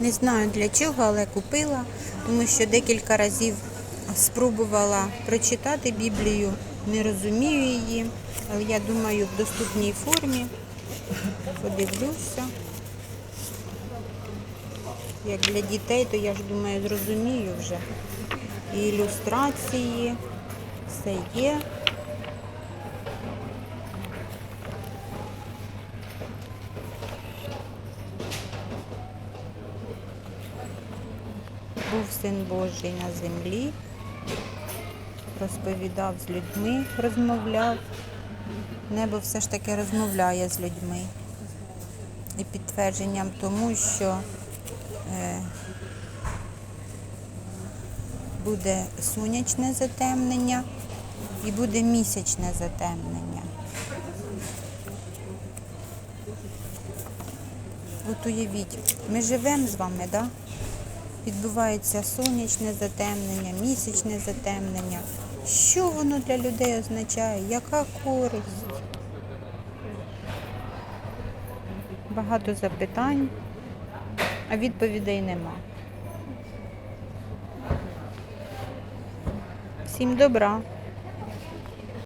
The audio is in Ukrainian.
Не знаю для чого, але купила, тому що декілька разів спробувала прочитати Біблію, не розумію її, але я думаю, в доступній формі подивлюся. Як для дітей, то я ж думаю, зрозумію вже. І ілюстрації, все є. Був син Божий на землі, розповідав з людьми, розмовляв. Небо все ж таки розмовляє з людьми. І підтвердженням тому, що е, буде сонячне затемнення і буде місячне затемнення. От уявіть, ми живемо з вами, так? Да? Відбувається сонячне затемнення, місячне затемнення. Що воно для людей означає? Яка користь? Багато запитань, а відповідей нема. Всім добра!